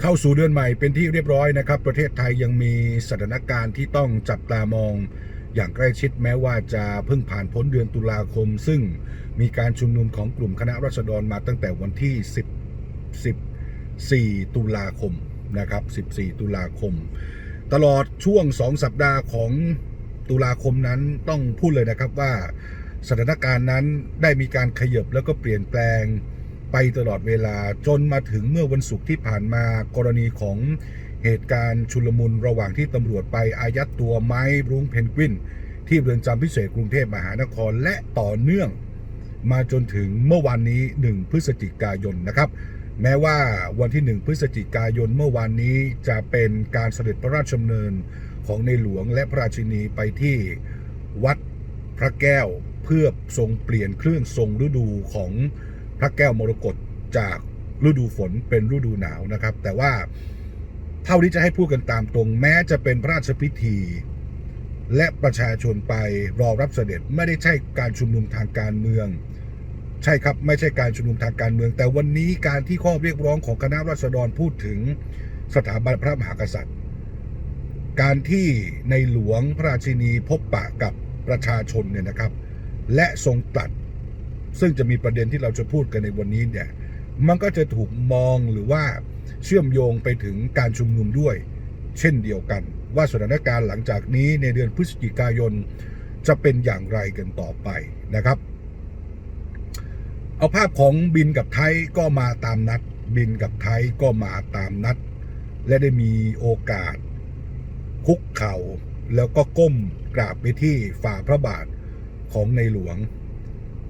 เข้าสู่เดือนใหม่เป็นที่เรียบร้อยนะครับ ประเทศไทยยังมีสถานการณ์ที่ต้องจับตามองอย่างใกล้ชิดแม้ว่าจะเพิ่งผ่านพ้นเดือนตุลาคม ซึ่งมีการชุมนุมของกลุ่มคณะรัษฎรมาตั้งแต่วันที่ 10 14 ตุลาคมนะครับ 14 ตุลาคม ตลอดช่วง 2 สัปดาห์ของตุลาคมนั้นต้องพูดเลยนะครับว่าสถานการณ์นั้นได้มีการขยบแล้วก็เปลี่ยนแปลง ไปตลอดเวลาจนมาถึงเมื่อวันศุกร์ที่ผ่านมากรณีของเหตุการณ์ชุลมุนระหว่างที่ตำรวจไปอายัดตัวไม้รุ้งเพนกวิน ที่เรือนจำพิเศษกรุงเทพมหานครและต่อเนื่อง มาจนถึงเมื่อวานนี้ 1 พฤศจิกายนนะครับ แม้ว่าวันที่ 1 พฤศจิกายนเมื่อวานนี้จะเป็นการเสด็จพระราชดำเนินของในหลวงและพระราชินีไปที่วัดพระแก้วเพื่อทรงเปลี่ยนเครื่องทรงฤดูของ พระแก้วมรกตจากฤดูฝนเป็นฤดูหนาวนะครับ แต่ว่าเท่าที่จะให้พูดกันตามตรง แม้จะเป็นพระราชพิธี และประชาชนไปรอรับเสด็จไม่ได้ใช่การชุมนุมทางการเมือง ใช่ครับไม่ใช่การชุมนุมทางการเมือง แต่วันนี้การที่ข้อเรียกร้องของคณะราษฎรพูดถึงสถาบันพระมหากษัตริย์ การที่ในหลวงพระราชินีพบปะกับประชาชนเนี่ยนะครับ และทรงตรัส ซึ่งจะมีประเด็นที่เราจะพูดกันในวันนี้เนี่ยมันก็จะถูกมองหรือว่าเชื่อมโยงไปถึงการชุมนุมด้วย เช่นเดียวกัน ว่าสถานการณ์หลังจากนี้ในเดือนพฤศจิกายนจะเป็นอย่างไรกันต่อไปนะครับ เอาภาพของบินกับไทยก็มาตามนัด บินกับไทยก็มาตามนัด และได้มีโอกาส คุกเข่าแล้วก็ก้มกราบไปที่ฝ่าพระบาทของในหลวง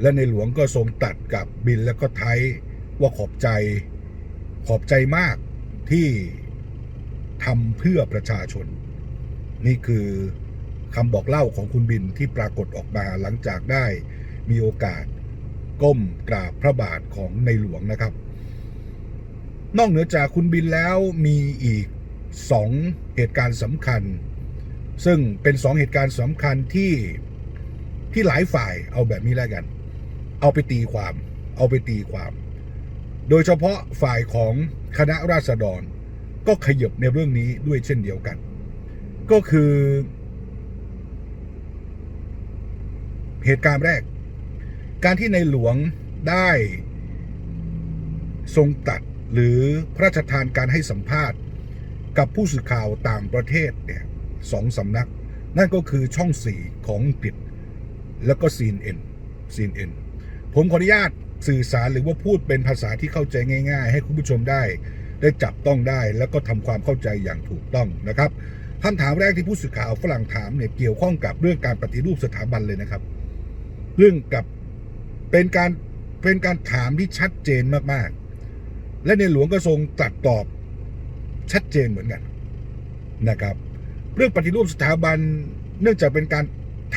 และในหลวงก็ทรงตัดกับบินแล้วก็ไทยว่าขอบใจขอบใจมากที่ทำเพื่อประชาชน นี่คือคำบอกเล่าของคุณบินที่ปรากฏออกมาหลังจากได้มีโอกาสก้มกราบพระบาทของในหลวงนะครับ นอกเหนือจากคุณบินแล้วมีอีกสองเหตุการณ์สำคัญ ซึ่งเป็นสองเหตุการณ์สำคัญที่ที่หลายฝ่ายเอาแบบนี้แล้วกัน เอาไปตีความ เอาไปตีความ โดยเฉพาะฝ่ายของคณะราษฎร ก็ขยบในเรื่องนี้ด้วยเช่นเดียวกัน ก็คือ เหตุการณ์แรก การที่ในหลวงได้ทรงตัดหรือพระราชทานการให้สัมภาษณ์กับผู้สื่อข่าวต่างประเทศเนี่ยสองสำนัก นั่นก็คือช่องสี่ของอังกฤษแล้วก็ซีนเอ็นซีนเอ็น ผมขออนุญาตสื่อสารหรือว่าพูดเป็นภาษาที่เข้าใจง่าย ๆ ให้คุณผู้ชมได้ ได้จับต้องได้ แล้วก็ทำความเข้าใจอย่างถูกต้องนะครับคำถามแรกที่ผู้สื่อข่าวฝรั่งถามเนี่ยเกี่ยวข้องกับเรื่องการปฏิรูปสถาบันเลยนะครับ เรื่องกับเป็นการเป็นการถามที่ชัดเจนมากๆ และในหลวงก็ทรงตรัสตอบชัดเจนเหมือนกันนะครับ เรื่องปฏิรูปสถาบันเนื่องจากเป็นการ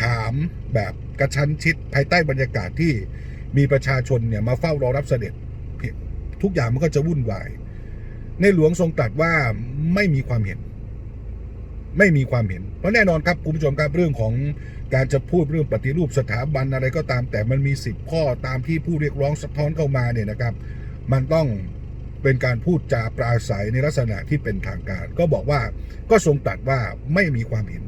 ถามแบบกระชั้นชิดภายใต้บรรยากาศที่ มีประชาชนเนี่ยมาเฝ้ารอรับเสด็จทุกอย่างมันก็จะวุ่นวาย ในหลวงทรงตรัสว่าไม่มีความเห็น ไม่มีความเห็น เพราะแน่นอนครับคุณผู้ชมครับเรื่องของการจะพูดเรื่องปฏิรูปสถาบันอะไรก็ตาม แต่มันมีสิบข้อตามที่ผู้เรียกร้องสะท้อนเข้ามาเนี่ยนะครับ มันต้องเป็นการพูดจาปราศัยในลักษณะที่เป็นทางการ ก็บอกว่าก็ทรงตรัสว่าไม่มีความเห็น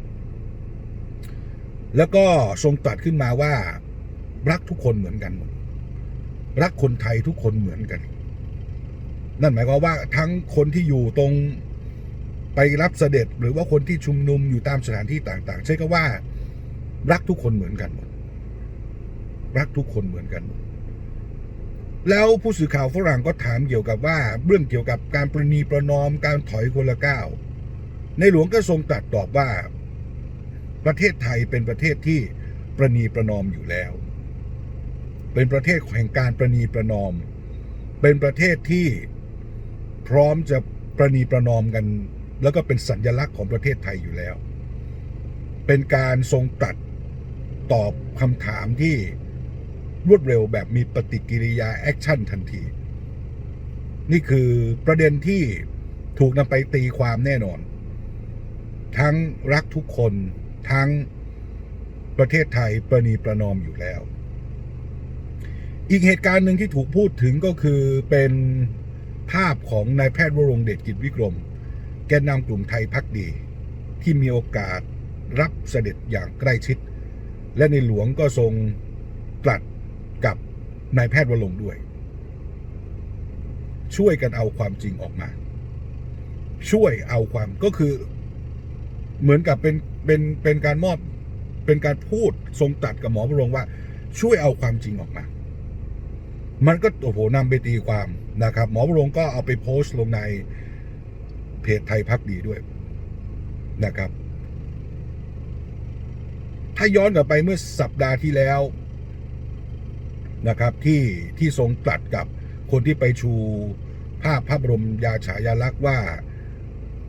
แล้วก็ทรงตรัสขึ้นมาว่ารักทุกคนเหมือนกันหมด รักคนไทยทุกคนเหมือนกัน นั่นหมายความว่าทั้งคนที่อยู่ตรงไปรับเสด็จ หรือว่าคนที่ชุมนุมอยู่ตามสถานที่ต่าง ๆ ใช่ก็ว่า รักทุกคนเหมือนกันหมด รักทุกคนเหมือนกันหมดแล้วผู้สื่อข่าวฝรั่งก็ถามเกี่ยวกับว่า เรื่องเกี่ยวกับการประนีประนอมการถอยคนละก้าวในหลวงก็ทรงตรัสตอบว่า ประเทศไทยเป็นประเทศที่ประนีประนอมอยู่แล้ว เป็นประเทศแห่งการประนีประนอม เป็นประเทศที่พร้อมจะประนีประนอมกัน แล้วก็เป็นสัญลักษณ์ของประเทศไทยอยู่แล้ว เป็นการทรงตรัสตอบคำถามที่รวดเร็วแบบมีปฏิกิริยาแอคชั่นทันที นี่คือประเด็นที่ถูกนำไปตีความแน่นอน ทั้งรักทุกคนทั้งประเทศไทยประนีประนอมอยู่แล้ว อีกเหตุการณ์หนึ่งที่ถูกพูดถึงก็คือเป็นภาพของนายแพทย์วรงเดชกิจวิกรม แกนนำกลุ่มไทยพักดี ที่มีโอกาสรับเสด็จอย่างใกล้ชิด และในหลวงก็ทรงตรัสกับนายแพทย์วรงด้วย ช่วยกันเอาความจริงออกมา ช่วยเอาความก็คือ เหมือนกับเป็นเป็นเป็นการมอบเป็นการพูดทรงตัดกับหมอวรงว่า ช่วยเอาความจริงออกมา มันก็โอ้โหนำไปตีความนะครับ หมอวรงก็เอาไปโพสต์ลงในเพจไทยพักดีด้วยนะครับ ถ้าย้อนกลับไปเมื่อสัปดาห์ที่แล้วนะครับ ที่ที่ทรงตรัสกับคนที่ไปชูภาพพระบรมยาฉายาลักษณ์ว่า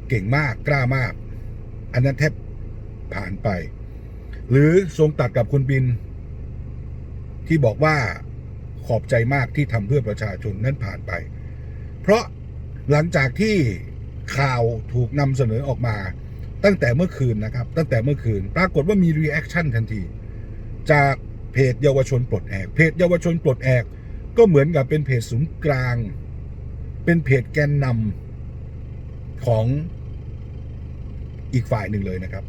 เก่งมากกล้ามาก อันนั้นแทบผ่านไป หรือทรงตัดกับคุณบิน ที่บอกว่า ขอบใจมากที่ทำเพื่อประชาชนนั้นผ่านไป เพราะหลังจากที่ข่าวถูกนำเสนอออกมาตั้งแต่เมื่อคืนนะครับ ตั้งแต่เมื่อคืน ปรากฏว่ามีรีแอคชั่นทันที จากเพจเยาวชนปลดแอกเพจเยาวชนปลดแอกก็เหมือนกับเป็นเพจศูนย์กลาง เป็นเพจแกนนำของอีกฝ่ายหนึ่งเลยนะครับ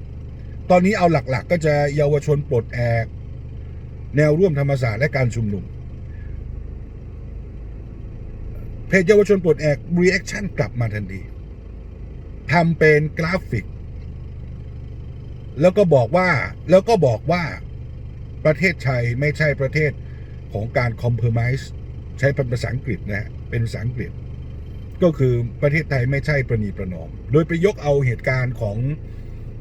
ตอนนี้เอาหลักๆก็จะเยาวชนปลดแอก แนวร่วมธรรมศาสตร์และการชุมนุม เพจเยาวชนปลดแอกรีแอคชั่นกลับมาทันทีทำเป็นกราฟิก แล้วก็บอกว่าแล้วก็บอกว่าประเทศไทยไม่ใช่ประเทศของการคอมเพลมไ s ์ใช้เป็นภาษาอังกฤษนะฮะเป็นภาษาอังกฤษ ก็คือประเทศไทยไม่ใช่ประนีประนอม โดยไปยกเอาเหตุการณ์ของ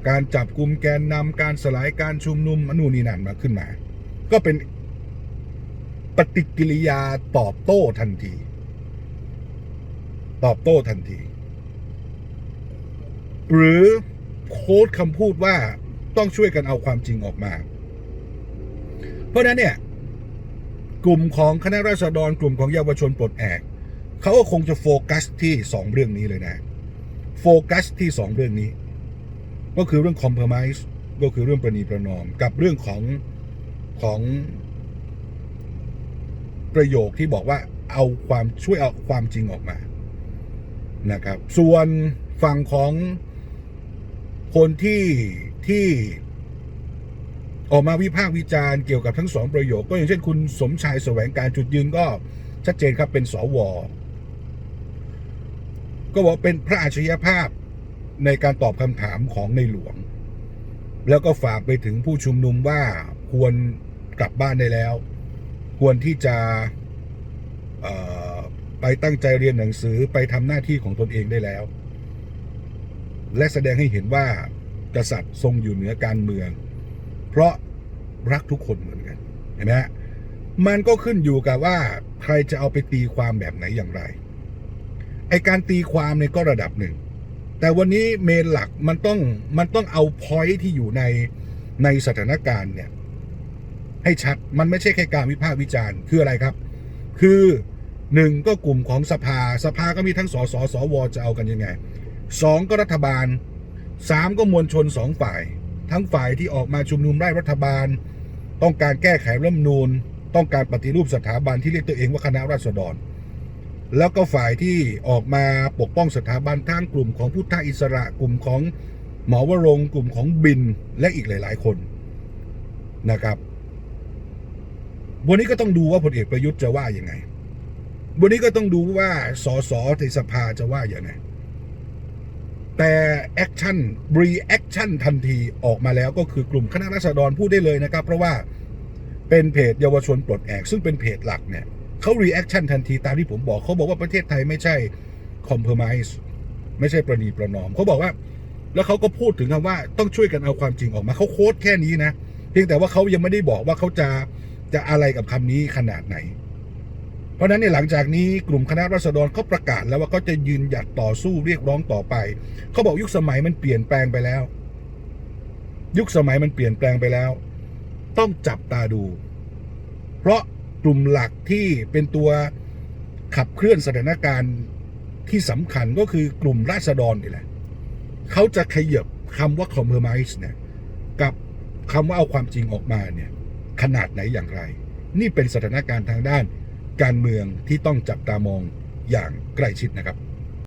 การจับกลุ่มแกนนำการสลายการชุมนุมอนูนนี่นั่นมาขึ้นมา ก็เป็นปฏิกิริยาตอบโต้ทันที ตอบโต้ทันที หรือโค้ดคำพูดว่าต้องช่วยกันเอาความจริงออกมา เพราะนั้นเนี่ย กลุ่มของคณะราษฎรกลุ่มของเยาวชนปลดแอกเขาก็คงจะโฟกัสที่สองเรื่องนี้เลยนะ โฟกัสที่สองเรื่องนี้ ก็คือเรื่องคอมเพลมไ s ์ก็คือเรื่องประนีประนอม กับเรื่องของของประโยคที่บอกว่าเอาความช่วยเอาความจริงออกมา นะครับ ส่วนฝั่งของคนที่ที่ออกมาวิพากษ์วิจารณ์เกี่ยวกับทั้งสองประโยค ก็อย่างเช่นคุณสมชายแสวงการจุดยืนก็ชัดเจนครับเป็นสวก็บอกเป็นพระอัจฉริยภาพในการตอบคำถามของในหลวง แล้วก็ฝากไปถึงผู้ชุมนุมว่าควรกลับบ้านได้แล้ว ควรที่จะเออ ไปตั้งใจเรียนหนังสือไปทำหน้าที่ของตนเองได้แล้ว และแสดงให้เห็นว่ากษัตริย์ทรงอยู่เหนือการเมือง เพราะรักทุกคนเหมือนกันเห็นไหมมันก็ขึ้นอยู่กับว่าใครจะเอาไปตีความแบบไหนอย่างไร ไอการตีความเนี่ยก็ระดับหนึ่ง แต่วันนี้เมนหลักมันต้องมันต้องเอาพอยที่อยู่ในในสถานการณ์เนี่ยให้ชัดมันไม่ใช่แค่การวิพากษ์วิจารณ์คืออะไรครับ คือ หนึ่งก็กลุ่มของสภาสภาก็มีทั้งสสสวจะเอากันยังไงสองก็รัฐบาลสามก็มวลชนสองฝ่าย ทั้งฝ่ายที่ออกมาชุมนุมไล่รัฐบาล ต้องการแก้ไขรัฐมนูญ ต้องการปฏิรูปสถาบันที่เรียกตัวเองว่าคณะราษฎร แล้วก็ฝ่ายที่ออกมาปกป้องสถาบันทั้งกลุ่มของพุทธอิสระกลุ่มของหมอวรงกลุ่มของบินและอีกหลาย ๆ คนนะครับ วันนี้ก็ต้องดูว่าพลเอกประยุทธ์จะว่ายังไง วันนี้ก็ต้องดูว่าสสในสภาจะว่าอย่างไงแต่แอคชั่นรีแอคชั่นทันทีออกมาแล้วก็คือกลุ่มคณะราษฎรพูดได้เลยนะครับ เพราะว่าเป็นเพจเยาวชนปลดแอกซึ่งเป็นเพจหลักเนี่ยเขารีแอคชั่นทันทีตามที่ผมบอกเขาบอกว่าประเทศไทยไม่ใช่คอมเพลมไ s ์ไม่ใช่ประนีประนอมเขาบอกว่า แล้วเขาก็พูดถึงคำว่าต้องช่วยกันเอาความจริงออกมาเขาโค้ดแค่นี้นะ เพียงแต่ว่าเขายังไม่ได้บอกว่าเขาจะจะอะไรกับคำนี้ขนาดไหน เพราะนั้นเนี่ยหลังจากนี้กลุ่มคณะราษฎรเขาประกาศแล้วว่าเขาจะยืนหยัดต่อสู้เรียกร้องต่อไป เขาบอกยุคสมัยมันเปลี่ยนแปลงไปแล้ว ยุคสมัยมันเปลี่ยนแปลงไปแล้ว ต้องจับตาดู เพราะกลุ่มหลักที่เป็นตัวขับเคลื่อนสถานการณ์ที่สำคัญก็คือกลุ่มราษฎรนี่แหละเขาจะขยับคำว่า compromise เนี่ยกับคำว่าเอาความจริงออกมาเนี่ยขนาดไหนอย่างไร นี่เป็นสถานการณ์ทางด้าน การเมืองที่ต้องจับตามองอย่างใกล้ชิดนะครับ